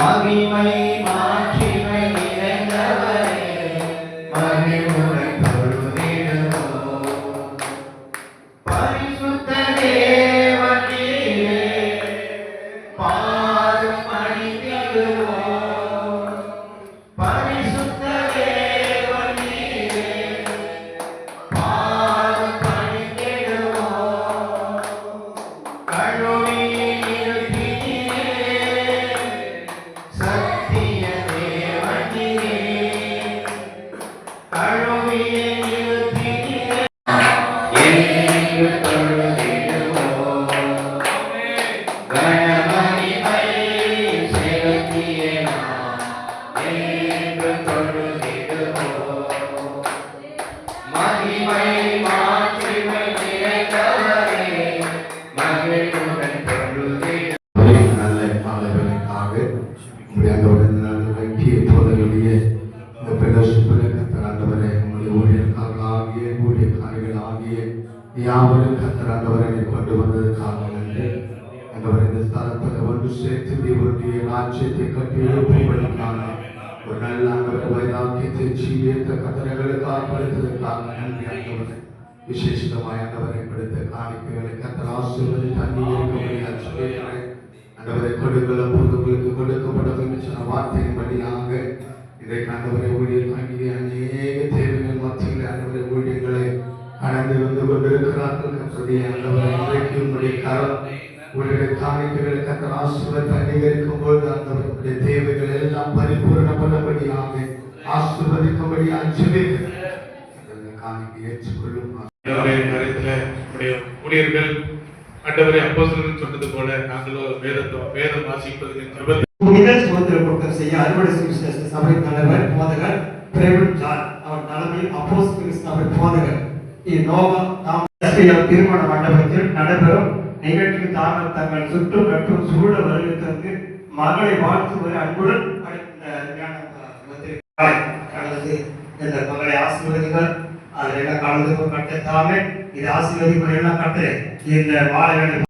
மகிமை மாற்றி தோழர்களுடைய இந்த fellowship-ல உங்களுடைய ஊழியக்காரர்களாகிய, ஊழியக்காரிகளாகிய யாவரும் கர்த்தர் கொண்டு வந்ததற்காக நன்றி. ஆண்டவரே, இந்த ஸ்தலத்துல ஒன்று சேர்த்து தேவனுடைய ராஜ்யத்தை கட்டி எழுப்பும்படிக்கான ஒரு நல்ல ஆண்டவரே, வைராக்கியத்தை ஜீவியத்தை கர்த்தர்களுக்கு ஆர்ப்பணித்ததற்காக நன்றி விசேஷமாய் ஆண்டவரை கொடுத்த காணிக்கைகளை ஆசீர்வதித்து ஆண்டவரை கொடுங்கள் உங்களுக்கு கொடுக்கப்படும் இதை ஆண்டவரை ஊழியர் ஆகிய அநேக தேவைகள் மத்தியில் ஆண்டவரை ஊழியர்களை அடைந்து வந்து கொண்டிருக்கிறார்கள் கர்த்தருடைய ஆண்டவர் இன்றைக்கு உங்களுடைய கரம் உங்களுடைய காணிக்கைகளை கத்தர் ஆசீர்வதித்து அங்கீகரிக்கும் பொழுது ஆண்டவருடைய தேவைகள் எல்லாம் பரிபூரணப்படபடியாக ஆசீர்வதிக்கும்படியாக ஜெபிக்கிறேன். இந்த காணிக்கை ஏற்றுக்கொள்ளும் ஊழியர்கள் ஆண்டவரே அப்போ சொன்னது போல நாங்களும் வேதத்தை வேதம் வாசிப்பது சுதந்திர கூட்டம் செய்ய அறுவடை சுவிசேஷ சபை தலைவர் போதகர் பிரேமன் ஜான் அவர் தலைமையில் அப்போஸ் சபை போதகர். இந்நோவா தாம் திருமண மண்டபத்தில் நடைபெறும் நிகழ்ச்சி தாங்கள் தங்கள் சுற்று மற்றும் சூழ வருகை தந்து மகளை வாழ்த்துவதை அன்புடன் அழைத்த ஞான இந்த மகளை ஆசீர்வதிகள் அதில் எல்லாம் கலந்து கட்டத்தாமே இது ஆசீர்வதிப்பதை எல்லாம் கட்டு இந்த மாலை